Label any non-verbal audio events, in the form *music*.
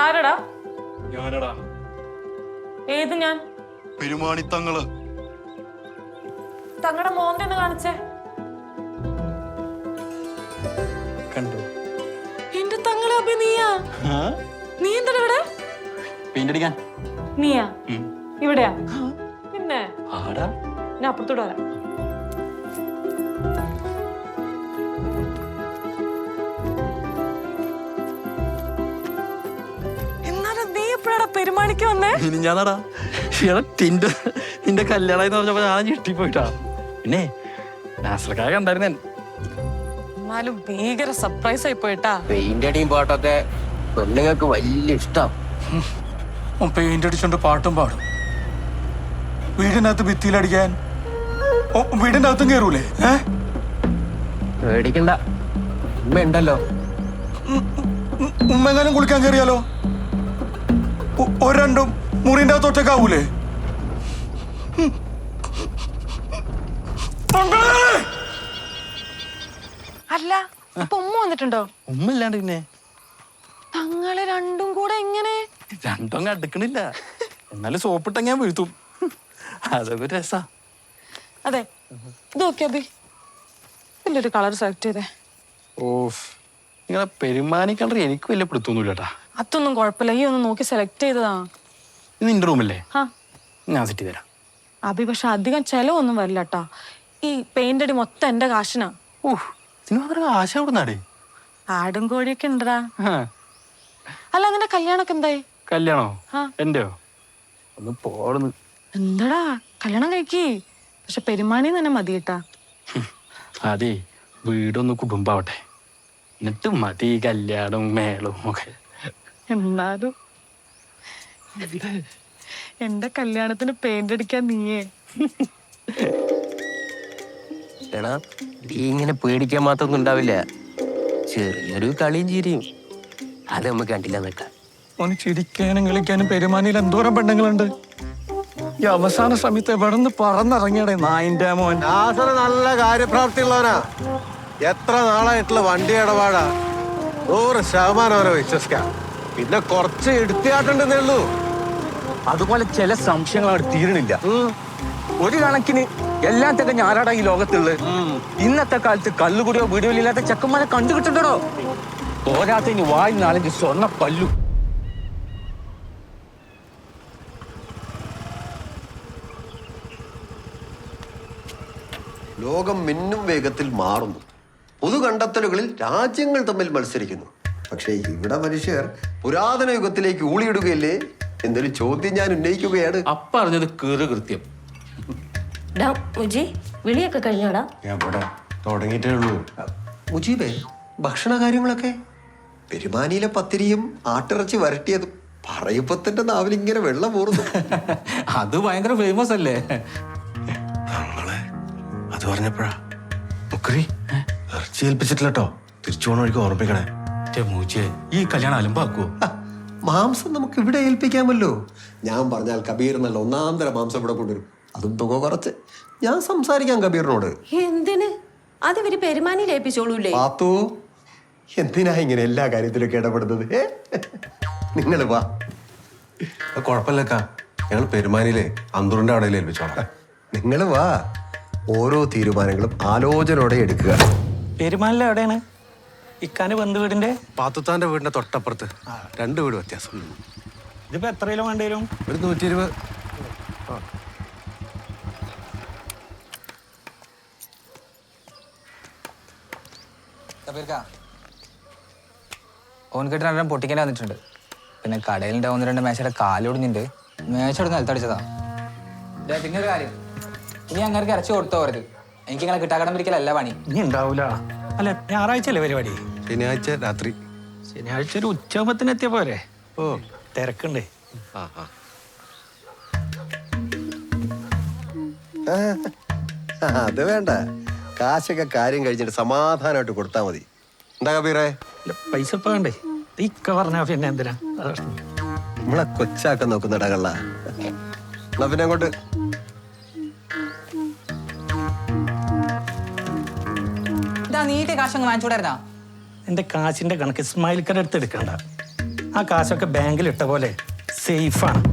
ആരടാ? ഞാനടാ. ഏത് ഞാൻ? പെരുമാണി തങ്ങൾ തങ്ങളുടെ മോന്റെ ഒന്ന് കാണിച്ചേ. കണ്ടു? എന്റെ തങ്ങളെ അപ്പൊ നീയാ? നീ എന്താ ഇവിടെ? പെയിന്റ് അടിക്കാൻ നീയാ ഇവിടെയാ? പിന്നെ? ആടാ. ഞാൻ അപ്പുറത്തോട്ട് വരാം. എപ്പോഴാടാ പെരുമാണിക്ക് വന്നേ ഇനി ഞാനടാ എടാ ടിന്റെ നിന്റെ കല്യാണം എന്ന് പറഞ്ഞപ്പോ ഞാൻ ഞെട്ടിപ്പോയിട്ടാ പിന്നെ നാസർക്കായ കണ്ടായിരുന്നേ എന്നാലും ഭീകര സർപ്രൈസ് ആയി പോയിട്ടാ പെയിന്റ് അടിയും പാട്ടൊക്കെ പെണ്ണുങ്ങൾക്ക് വലിയ ഇഷ്ടം പെയിന്റ് അടിച്ചോണ്ട് പാട്ടും പാടും വീടിനകത്ത് ഭിത്തിയിലടിക്കാൻ അകത്തും കയറൂലേ പേടിക്കണ്ട ഉമ്മ ഉണ്ടല്ലോ ഉമ്മെങ്ങാനും കുളിക്കാൻ കയറിയാലോ ഒ- ഒരു രണ്ടും മുറിന്റെ അകത്ത് ഒറ്റക്കാവൂലേ ഉം. അല്ല അപ്പൊ ഉമ്മ വന്നിട്ടുണ്ടോ? ഉമ്മ ഇല്ലാണ്ട് പിന്നെ? തങ്ങളെ രണ്ടും കൂടെ എങ്ങനെ? രണ്ടും അടുക്കണില്ല എന്നാലും സോപ്പിട്ട ഞാൻ വീഴ്ത്തും. അതൊക്കെ ഒരു രസാ. അതെ ഇത് നോക്കിയാ അഭി ഇതിന്റെ ഒരു കളർ സെലക്ട് ചെയ്തേ. ഓഫ്. നിങ്ങളെ പെരുമാനിക്കണ്ട എനിക്ക് വലിയ പിടുത്തൊന്നുമില്ല കേട്ടാ അതൊന്നും കുഴപ്പമില്ല. ഈ ഒന്ന് നോക്കി സെലക്ട് ചെയ്തതാ. ഇത് നിന്റെ റൂമല്ലേ ആ ഞാൻ സെറ്റ് ചെയ്തരാം അഭി പക്ഷെ അധികം ചെലവൊന്നും വരില്ല കേട്ടാ ഈ പെയിന്റ് അടി മൊത്തം എന്റെ കാശിനാ. മാത്രം ആശ കൊടുന്നാടേ ആടും കോഴിയൊക്കെ ഉണ്ടടാ. അല്ല നിന്റെ കല്യാണൊക്കെ എന്തായി? കല്യാണോ. എന്റെയോ? ഒന്ന് പോടുന്നു. എന്താടാ? കല്യാണം കഴിക്കി. പക്ഷെ പെരുമാനി തന്നെ മതി കേട്ടാ അതെ വീടൊന്ന് കുടുംബാവട്ടെ. എന്നിട്ട് മതി കല്യാണവും മേളവും ഒക്കെ. എന്നാലും? എന്റെ കല്യാണത്തിന് പെയിന്റ് അടിക്കാൻ നീയേ. എടാ നീ ഇങ്ങനെ പേടിക്കാൻ മാത്രമൊന്നും ഉണ്ടാവില്ല. ചെറിയൊരു കളിയും ചിരിയും. അത് നമുക്ക് കണ്ടില്ല നിൽക്കാം ഓന് ചിരിക്കാനും കളിക്കാനും പെരുമാനിയിൽ എന്തോരം പെണ്ണുങ്ങളുണ്ട്. ഈ അവസാന സമയത്ത് എവിടെ നിന്ന് പറന്നിറങ്ങിയടേ നായിന്റെ മോൻ. നാസർ നല്ല കാര്യപ്രാപ്തിയുള്ളവനാ. എത്ര നാളായിട്ടുള്ള വണ്ടി ഇടപാടാ. നൂറ് ശതമാനം അവനെ വിശ്വസിക്കാം. പിന്നെ കുറച്ച് എടുത്തിയാട്ടുണ്ടെന്നേ ഉള്ളൂ. അതുപോലെ ചില സംശയങ്ങൾ അവിടെ തീരണില്ല ഒരു കണക്കിന് എല്ലാത്തൊക്കെ ഞാനാടാ ഈ ലോകത്തുള്ളത്. ഇന്നത്തെ കാലത്ത് കല്ലുകുടിയോ വീടുകളിൽ ഇല്ലാത്ത ചെക്കന്മാരെ കണ്ടുകിട്ടുണ്ടോ ഇനി വായി നാലഞ്ച് സ്വർണ പല്ലു. ലോകം മിന്നും വേഗത്തിൽ മാറുന്നു. പുതു കണ്ടെത്തലുകളിൽ രാജ്യങ്ങൾ തമ്മിൽ മത്സരിക്കുന്നു. പക്ഷേ ഇവിടെ മനുഷ്യർ പുരാതന യുഗത്തിലേക്ക് ഊളിയിടുകയല്ലേ എന്നൊരു ചോദ്യം ഞാൻ ഉന്നയിക്കുകയാണ്. അപ്പറഞ്ഞത് കീറ് കൃത്യം. ഡാ മുജി വിളിയൊക്കെ ഞാൻ എവിടെ തുടങ്ങിയിട്ടേ ഉള്ളൂ. മുജീബേ ഭക്ഷണ കാര്യങ്ങളൊക്കെ പെരുമാനിയിലെ പത്തിരിയും ആട്ടിറച്ചി വരട്ടിയതും പറയുമ്പത്തിന്റെ നാവിൽ ഇങ്ങനെ വെള്ളം ഊറുന്നു. *laughs* അത് ഭയങ്കര ഫേമസ് അല്ലേ? ഞങ്ങളെ അത് പറഞ്ഞപ്പോഴാ. മുക്കറി ഇറച്ചി ഏൽപ്പിച്ചിട്ടില്ല കേട്ടോ തിരിച്ചു പോണ വഴിക്ക് ഓർമ്മിക്കണേ മൂച്ചേ ഈ കല്യാണം അലമ്പാക്കുവോ? മാംസം നമുക്ക് ഇവിടെ ഏൽപ്പിക്കാമല്ലോ. ഞാൻ പറഞ്ഞാൽ കബീർ നല്ല ഒന്നാം തരം മാംസം ഇവിടെ കൊണ്ടുവരും. അതും തുക കുറച്ച്. ഞാൻ സംസാരിക്കാം കബീറിനോട്. എന്തിന്? അത് ഇവർ പെരുമാനി ഏൽപ്പിച്ചോളൂലേ പാത്തു എന്തിനാ ഇങ്ങനെ എല്ലാ കാര്യത്തിലൊക്കെ ഇടപെടുന്നത്? നിങ്ങൾ വാ. കുഴപ്പമില്ലക്ക. ഞങ്ങൾ പെരുമാനിയിലെ അന്തൂറിന്റെ അവിടെ ഏൽപ്പിച്ചോളാം. നിങ്ങൾ വാ. ഓരോ തീരുമാനങ്ങളും ആലോചനയോടെ എടുക്കുക. പെരുമാനിലെ എവിടെയാണ്? ഇക്കാന് ബന്ധു വീടിന്റെ? പാത്തുത്താന്റെ വീടിന്റെ തൊട്ടപ്പുറത്ത്. രണ്ട് വീട് വ്യത്യാസം. ഇതിപ്പോ എത്ര കിലോ വേണ്ടി വരും ഒരു നൂറ്റി ഇരുപത് ഓൻകെട്ട് രണ്ടും പൊട്ടിക്കേണ്ടി വന്നിട്ടുണ്ട്. പിന്നെ കടയിലുണ്ട് ഒന്ന് രണ്ട് മേശയുടെ കാലൊടിഞ്ഞിട്ടുണ്ട് മേശ എടുത്ത് നിലത്തടിച്ചതാ. പിന്നെ ഒരു കാര്യം. ഇനി അങ്ങനെ ഇറച്ചി കൊടുത്തോ അവർക്ക്. എനിക്ക് ഇങ്ങനെ കിട്ടാക്കടം പിടിക്കലല്ല പണി. ഇനി ഉണ്ടാവൂല. അല്ല ഞായറാഴ്ച അല്ലേ പരിപാടി? ശനിയാഴ്ച രാത്രി. ശനിയാഴ്ച ഒരു ഉച്ചയാകുമ്പത്തിന് എത്തിയ പോരെ? ഓ തിരക്കുണ്ട്. ആ ആ. ആ, അത് വേണ്ട. കാശൊക്കെ കാര്യം കഴിഞ്ഞിട്ട് സമാധാനമായിട്ട് കൊടുത്താൽ മതി. എന്താ കബീറേ? ഇല്ല, പൈസ ഇപ്പൊ വേണ്ടേ? ഇക്ക പറഞ്ഞാ പിന്നെ എന്തിനാ. നമ്മളെ കൊച്ചാക്കാൻ നോക്കുന്ന കള്ള എന്നാ പിന്നെ അങ്ങോട്ട്. ഇതാ കാശങ്ങ് കാശ് അങ്ങ് വാങ്ങിച്ചൂടായിരുന്നാ? എന്റെ കാശിന്റെ കണക്ക് ഇസ്മായിൽക്കടെ അടുത്ത് എടുക്കണ്ട. ആ കാശൊക്കെ ബാങ്കിൽ ഇട്ട പോലെ സേഫാണ്